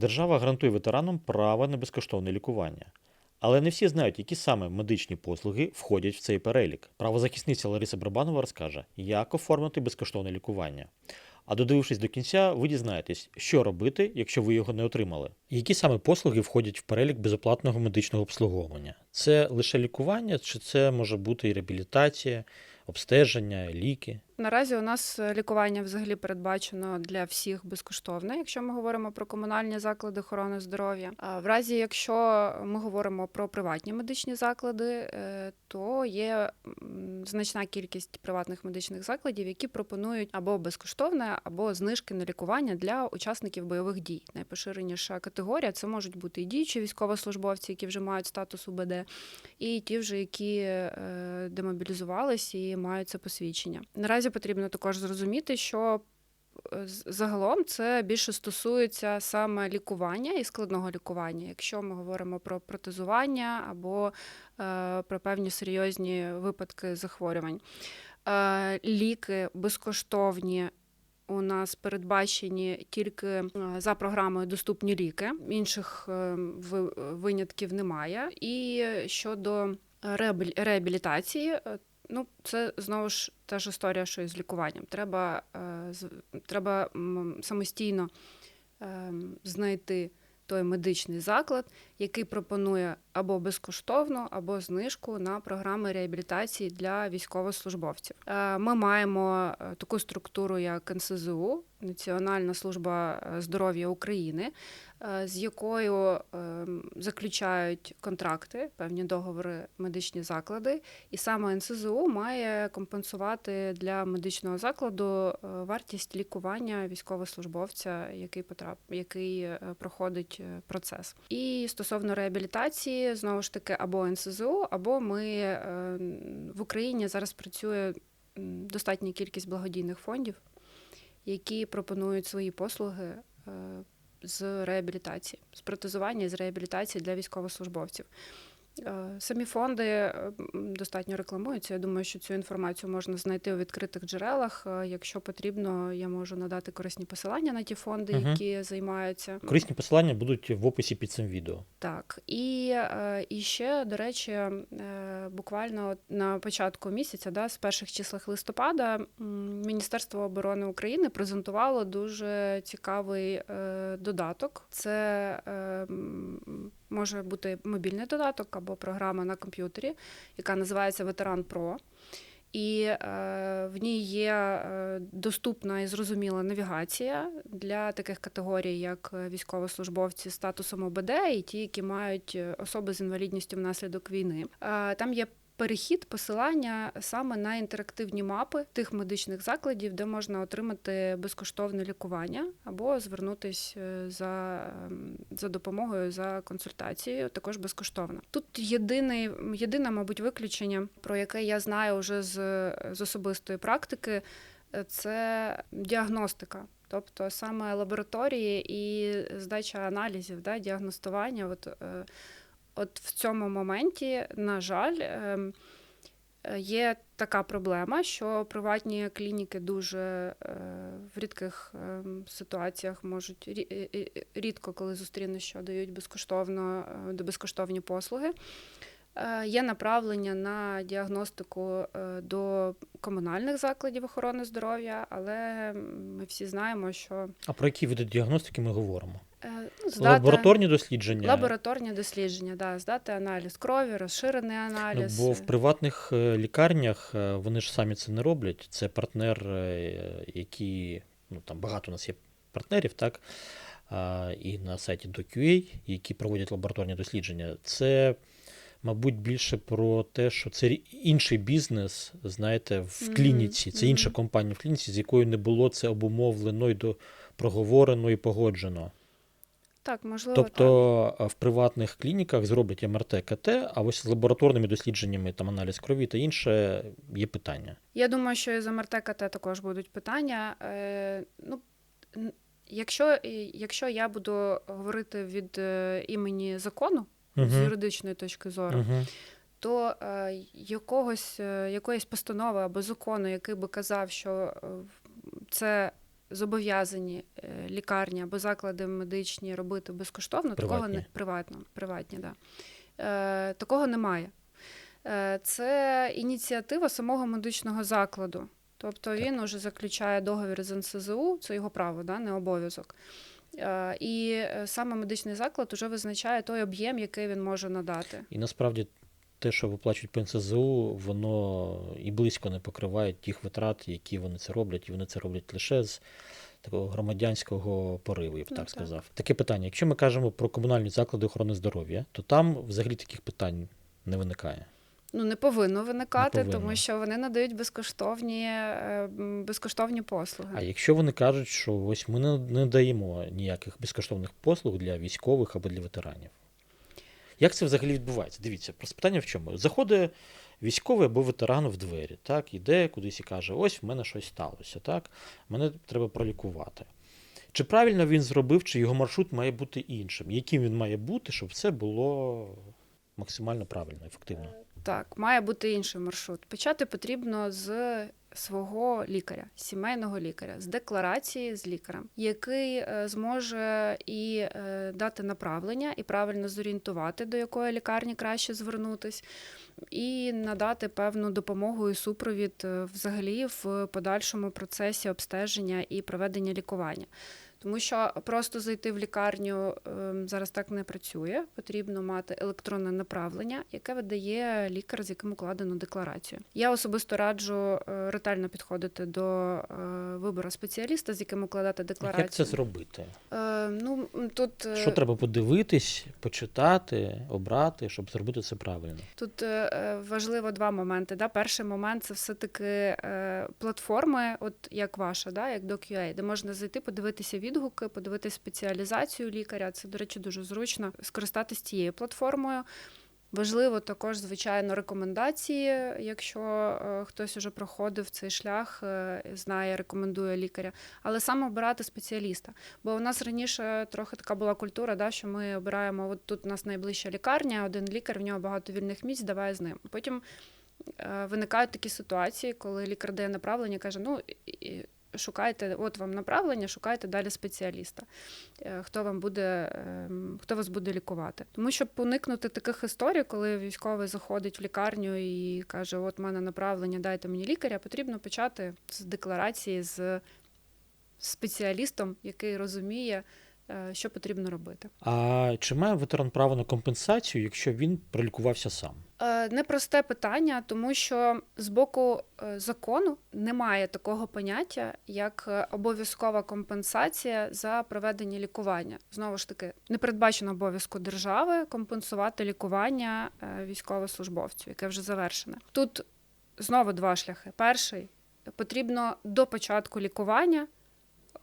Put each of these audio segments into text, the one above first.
Держава гарантує ветеранам право на безкоштовне лікування. Але не всі знають, які саме медичні послуги входять в цей перелік. Правозахисниця Лариса Барабанова розкаже, як оформити безкоштовне лікування. А додивившись до кінця, ви дізнаєтесь, що робити, якщо ви його не отримали. Які саме послуги входять в перелік безоплатного медичного обслуговування? Це лише лікування, чи це може бути і реабілітація, обстеження, ліки? Наразі у нас е, лікування взагалі передбачено для всіх безкоштовне, якщо ми говоримо про комунальні заклади охорони здоров'я. А в разі, якщо ми говоримо про приватні медичні заклади, е, то є значна кількість приватних медичних закладів, які пропонують або безкоштовне, або знижки на лікування для учасників бойових дій. Найпоширеніша категорія це можуть бути і діючі військовослужбовці, які вже мають статус УБД, і ті вже, які е, демобілізувались і мають це посвідчення. Наразі потрібно також зрозуміти, що е, загалом це більше стосується саме лікування і складного лікування. Якщо ми говоримо про протезування або е, про певні серйозні випадки захворювань. Е, ліки безкоштовні. У нас передбачені тільки за програмою доступні ліки, інших винятків немає. І щодо реабілітації, ну це знову ж та ж історія, що і з лікуванням. Треба, е, з- треба самостійно е, знайти той медичний заклад, який пропонує або безкоштовну, або знижку на програми реабілітації для військовослужбовців. Е, Ми маємо е, таку структуру, як НСЗУ, Національна служба е, здоров'я України, з якою е, заключають контракти, певні договори медичні заклади, і саме НСЗУ має компенсувати для медичного закладу вартість лікування військовослужбовця, який потрап, який проходить процес. І стосовно реабілітації, знову ж таки, або НСЗУ, або ми е, в Україні зараз працює достатня кількість благодійних фондів, які пропонують свої послуги. е, З реабілітації, з протезування і з реабілітації для військовослужбовців. Е, Самі фонди достатньо рекламуються. Я думаю, що цю інформацію можна знайти у відкритих джерелах. Е, Якщо потрібно, я можу надати корисні посилання на ті фонди, Мгм. які займаються. Корисні посилання будуть в описі під цим відео. Так, і, е, і ще, до речі, буквально на початку місяця, да, з перших числах листопада, Міністерство оборони України презентувало дуже цікавий додаток. Це може бути мобільний додаток або програма на комп'ютері, яка називається Ветеран Про. І е, в ній є е, доступна і зрозуміла навігація для таких категорій, як військовослужбовці з статусом ОБД і ті, які мають е, особи з інвалідністю внаслідок війни. Е, там є перехід, посилання саме на інтерактивні мапи тих медичних закладів, де можна отримати безкоштовне лікування або звернутися за, ем, за допомогою за консультацією, також безкоштовно. Тут єдиний, єдине, мабуть, виключення, про яке я знаю вже з, з особистої практики, е, це діагностика. Тобто саме лабораторії і здача аналізів, да, діагностування. От, е, от в цьому моменті, на жаль, ем, є така проблема, що приватні клініки дуже е, в рідких ем, ситуаціях можуть е, е, рідко, коли зустрінеш, що дають безкоштовно до безкоштовні послуги. Е, Є направлення на діагностику е, до комунальних закладів охорони здоров'я, але ми всі знаємо, що А про які види діагностики ми говоримо? е, ну, здати Лабораторні дослідження. лабораторні дослідження, да, здати аналіз крові, розширений Ну, аналіз. Бо в приватних лікарнях вони ж самі це не роблять. Це партнер, який ну там багато у нас є партнерів, так і на сайті DoQA, які проводять лабораторні дослідження. Це, мабуть, більше про те, що це інший бізнес, знаєте, в клініці. Це інша компанія в клініці, з якою не було це обумовлено і до проговорено і погоджено. Так, можливо. Тобто е, в приватних клініках зроблять МРТ, КТ, а ось з лабораторними дослідженнями, там аналіз крові та інше є питання. Я думаю, що і за МРТ-КТ також будуть питання. Е, ну, якщо, якщо я буду говорити від е, імені закону з юридичної точки зору, то е, якогось, е, якоїсь постанови або закону, який би казав, що е, це зобов'язані е, лікарні або заклади медичні робити безкоштовно, такого не приватно, приватні, да. Е, такого немає. Е, Це ініціатива самого медичного закладу. Тобто він уже заключає договір з НСЗУ, це його право, да, не обов'язок. Е, І е, саме медичний заклад уже визначає той об'єм, який він може надати. І насправді те, що виплачують по НСЗУ, воно і близько не покриває тих витрат, які вони це роблять, і вони це роблять лише з такого громадянського пориву, я б Ну, так. сказав. Таке питання: якщо ми кажемо про комунальні заклади охорони здоров'я, то там взагалі таких питань не виникає. Ну, не повинно виникати, Не повинно. тому що вони надають безкоштовні, е, безкоштовні послуги. А якщо вони кажуть, що ось ми не, не даємо ніяких безкоштовних послуг для військових або для ветеранів. Як це взагалі відбувається? Дивіться, просто питання в чому? Заходить військовий або ветеран в двері, так, іде кудись і каже: ось в мене щось сталося, так, мене треба пролікувати. Чи правильно він зробив, чи його маршрут має бути іншим? Яким він має бути, щоб це було максимально правильно, ефективно? Так, має бути інший маршрут. Почати потрібно з свого лікаря, сімейного лікаря, з декларації з лікарем, який е, зможе і е, дати направлення, і правильно зорієнтувати, до якої лікарні краще звернутись, і надати певну допомогу і супровід е, взагалі в подальшому процесі обстеження і проведення лікування. Тому що просто зайти в лікарню ем, зараз так не працює. Потрібно мати електронне направлення, яке видає лікар, з яким укладено декларацію. Я особисто раджу е, ретельно підходити до е, вибору спеціаліста, з яким укладати декларацію. Як це зробити? Е, ну тут е, Що треба подивитись, почитати, обрати, щоб зробити це правильно? Тут важливо два моменти. Да? Перший момент це все-таки е, платформи, от як ваша, да? як DocUA, де можна зайти, подивитися відгуки, подивитися спеціалізацію лікаря. Це, до речі, дуже зручно скористатися цією платформою. Важливо також, звичайно, рекомендації, якщо е, хтось уже проходив цей шлях, е, знає, рекомендує лікаря, але саме обирати спеціаліста. Бо у нас раніше трохи така була культура, да, що ми обираємо, от тут у нас найближча лікарня, один лікар, в нього багато вільних місць, давай з ним. Потім е, виникають такі ситуації, коли лікар дає направлення, каже: ну шукайте, от вам направлення, шукайте далі спеціаліста, Е, хто вам буде, ем, хто вас буде лікувати. Тому щоб уникнути таких історій, коли військовий заходить в лікарню і каже: От в мене направлення, дайте мені лікаря, потрібно почати з декларації з спеціалістом, який розуміє, що потрібно робити. А чи має ветеран право на компенсацію, якщо він пролікувався сам? Е, Непросте питання, тому що з боку е, закону немає такого поняття, як е, обов'язкова компенсація за проведення лікування. Знову ж таки, не передбачено обов'язку держави компенсувати лікування е, військовослужбовцю, яке вже завершене. Тут знову два шляхи. Перший потрібно до початку лікування е,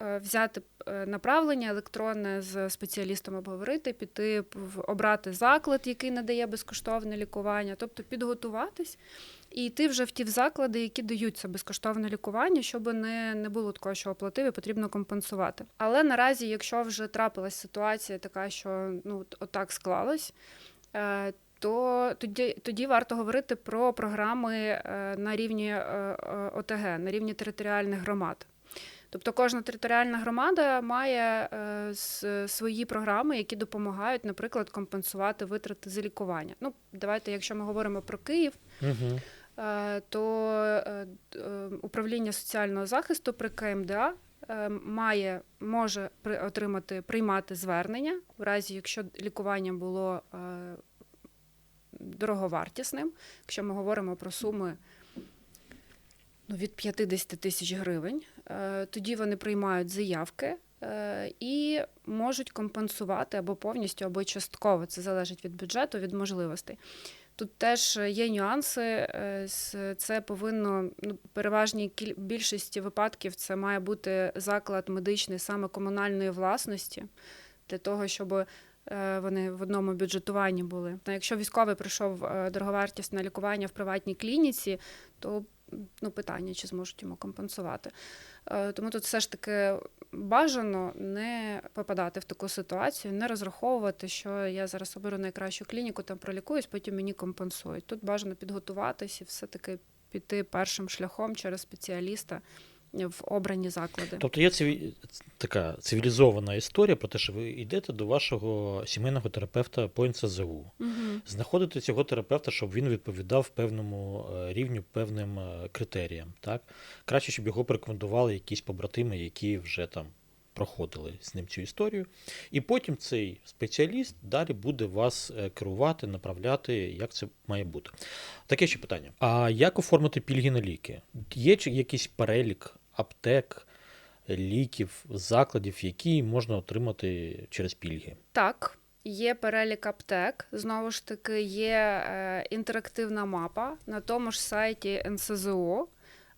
взяти е, направлення електронне з спеціалістом обговорити, піти обрати заклад, який надає безкоштовне лікування, тобто підготуватись і йти вже в ті заклади, які дають це безкоштовне лікування, щоб не, не було такого, що оплатив і потрібно компенсувати. Але наразі, якщо вже трапилась ситуація така, що ну отак склалось. е, То тоді, тоді варто говорити про програми е, на рівні е, е, ОТГ, на рівні територіальних громад. Тобто кожна територіальна громада має е, свої програми, які допомагають, наприклад, компенсувати витрати за лікування. Ну, давайте, якщо ми говоримо про Київ, Угу. то е, управління соціального захисту при КМДА має може отримати приймати звернення в разі, якщо лікування було дороговартісним, якщо ми говоримо про суми ну, від 50 тисяч гривень, е, тоді вони приймають заявки. е, І можуть компенсувати або повністю, або частково. Це залежить від бюджету, від можливостей. Тут теж є нюанси. е, Це повинно ну, переважній більшості випадків це має бути заклад медичний саме комунальної власності для того, щоб вони в одному бюджетуванні були. Якщо військовий прийшов дороговартісне лікування в приватній клініці, то ну, питання, чи зможуть йому компенсувати. Е, Тому тут все ж таки бажано не попадати в таку ситуацію, не розраховувати, що я зараз оберу найкращу клініку, там пролікуюсь, потім мені компенсують. Тут бажано підготуватись і все-таки піти першим шляхом через спеціаліста в обрані заклади. Тобто є циві... така цивілізована історія про те, що ви йдете до вашого сімейного терапевта по НСЗУ. Угу. знаходити цього терапевта, щоб він відповідав певному е, рівню, певним е, критеріям. Так? Краще, щоб його порекомендували якісь побратими, які вже там проходили з ним цю історію. І потім цей спеціаліст далі буде вас е, керувати, направляти, як це має бути. Таке ще питання. А як оформити пільги на ліки? Є чи якийсь перелік аптек, ліків, закладів, які можна отримати через пільги? Так, є перелік аптек. Знову ж таки, є е, інтерактивна мапа на тому ж сайті НСЗО.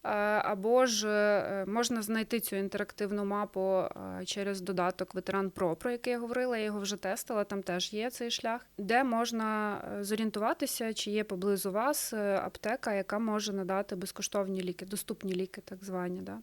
Е, Або ж е, можна знайти цю інтерактивну мапу е, через додаток Ветеран Про, про який я говорила. Я його вже тестила. Там теж є цей шлях, де можна зорієнтуватися, чи є поблизу вас аптека, яка може надати безкоштовні ліки, доступні ліки, так звані. Да.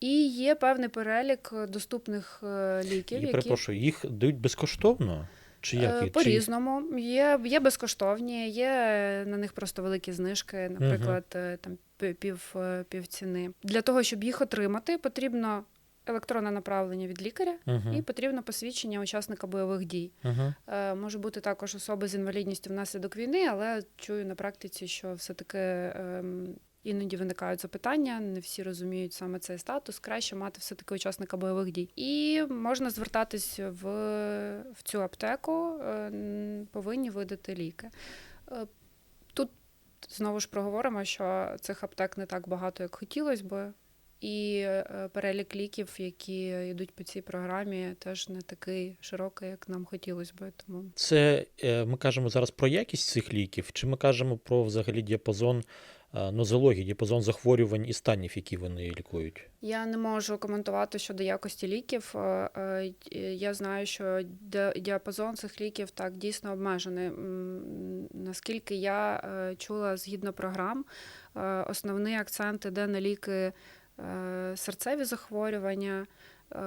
І є певний перелік доступних ліків, Я які перепрошую, їх дають безкоштовно? Чи як? Е, По-різному. Є, є безкоштовні, є е, на них просто великі знижки, наприклад, е, там пі- пів, е, півціни. Для того, щоб їх отримати, потрібно електронне направлення від лікаря Мгм. і потрібно посвідчення учасника бойових дій. Мгм. Е, Може бути також особа з інвалідністю внаслідок війни, але чую на практиці, що все-таки ем, іноді виникають запитання, не всі розуміють саме цей статус. Краще мати все-таки учасника бойових дій. І можна звертатись в, в цю аптеку, е, повинні видати ліки. Е, Тут знову ж проговоримо, що цих аптек не так багато, як хотілося би. І е, перелік ліків, які йдуть по цій програмі, теж не такий широкий, як нам хотілося би. Тому Це ми кажемо зараз про якість цих ліків, чи ми кажемо про взагалі діапазон нозології, діапазон захворювань і станів, які вони лікують? я не можу коментувати щодо якості ліків. Е, е, Я знаю, що ді- діапазон цих ліків так дійсно обмежений. Наскільки я е, чула згідно програм, е, основний акцент іде на ліки е, серцеві захворювання, е,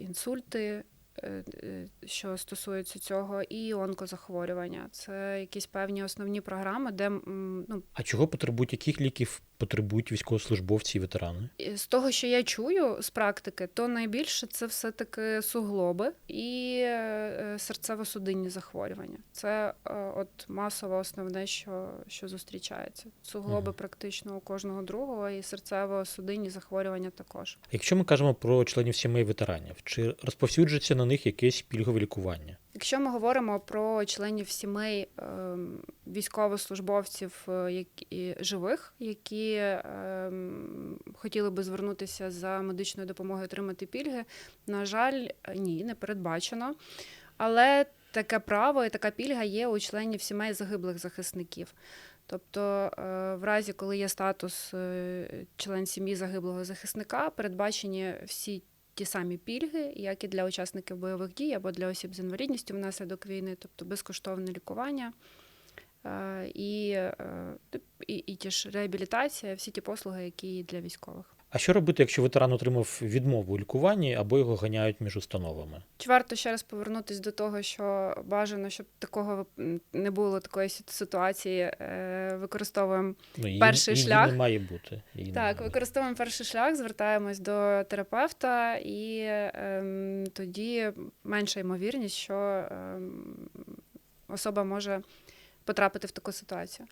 інсульти. Е, е, Що стосується цього, і онкозахворювання. Це якісь певні основні програми, де ну, А чого потребують, яких ліків потребують військовослужбовці і ветерани? З того, що я чую з практики, то найбільше це все-таки суглоби і е, серцево-судинні захворювання. Це е, от масово основне, що, що зустрічається. Суглоби Мгм. практично у кожного другого, і серцево-судинні захворювання також. Якщо ми кажемо про членів сімей ветеранів, чи розповсюджується на них якесь пільгове лікування? Якщо ми говоримо про членів сімей ем, військовослужбовців е, живих, які ем, хотіли би звернутися за медичною допомогою отримати пільги, на жаль, ні, не передбачено. Але таке право і така пільга є у членів сімей загиблих захисників. Тобто, е, в разі, коли є статус е, член сім'ї загиблого захисника, передбачені всі ті самі пільги, як і для учасників бойових дій або для осіб з інвалідністю внаслідок війни, тобто безкоштовне лікування е, і, е, і, і ті ж реабілітація, всі ті послуги, які для військових. А що робити, якщо ветеран отримав відмову у лікуванні або його ганяють між установами? Чи варто ще раз повернутися до того, що бажано, щоб такого не було такої ситуації, е, використовуємо Ну, її, Перший її шлях. не має бути. Її не Так, має. використовуємо перший шлях, звертаємось до терапевта, і ем, тоді менша ймовірність, що ем, особа може потрапити в таку ситуацію.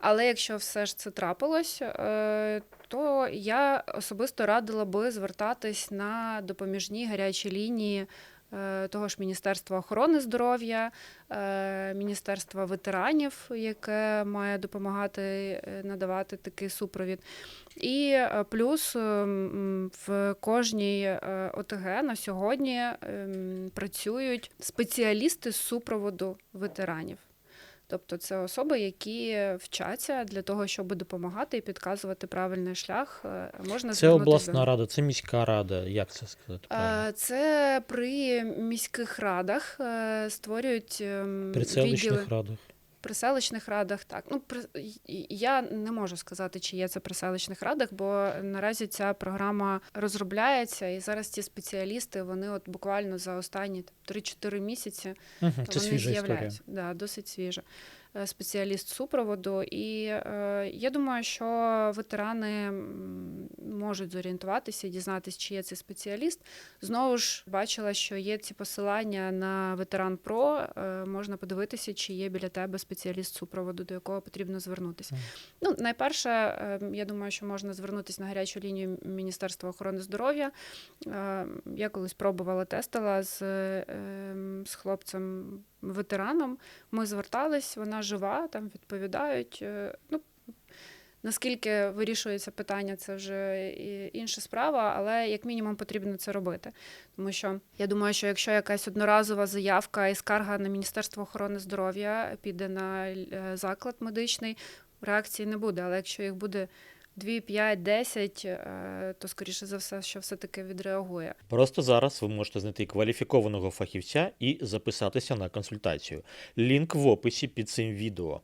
Але якщо все ж це трапилось, е, то я особисто радила би звертатись на допоміжні гарячі лінії е, того ж Міністерства охорони здоров'я, е, Міністерства ветеранів, яке має допомагати надавати такий супровід. І плюс ем, в кожній ОТГ на сьогодні ем, працюють спеціалісти з супроводу ветеранів. Тобто це особи, які вчаться для того, щоб допомагати і підказувати правильний шлях. е, Можна Це обласна до- рада, це міська рада. Як це сказати? правильно? Е, Це при міських радах е, створюють ем, При селищних відділи радах. При селищних радах. Так, ну при я не можу сказати, чи є це при селищних радах, бо наразі ця програма розробляється, і зараз ці спеціалісти вони от буквально за останні там, 3-4 місяці Угу, то це вони свіжа з'являються. Да, досить свіже. Е, спеціаліст супроводу. І е, я думаю, що ветерани можуть зорієнтуватися і дізнатися, чи є цей спеціаліст. Знову ж бачила, що є ці посилання на ветеран Про. е, Можна подивитися, чи є біля тебе спеціаліст супроводу, до якого потрібно звернутися. Ну, найперше, е, я думаю, що можна звернутися на гарячу лінію Міністерства охорони здоров'я. Е, Я колись пробувала тестила з, ем, з хлопцем ветераном. Ми звертались, вона жива, там відповідають. Е, Ну, наскільки вирішується питання, це вже інша справа, але як мінімум потрібно це робити. Тому що я думаю, що якщо якась одноразова заявка і скарга на Міністерство охорони здоров'я піде на е, заклад медичний, реакції не буде. Але якщо їх буде 2, 5, 10, е, то скоріше за все, що все-таки відреагує. Просто зараз ви можете знайти кваліфікованого фахівця і записатися на консультацію. Лінк в описі під цим відео.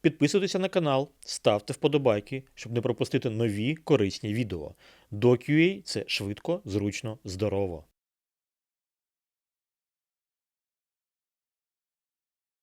Підписуйтеся на канал, ставте вподобайки, щоб не пропустити нові корисні відео. DocUA – це швидко, зручно, здорово.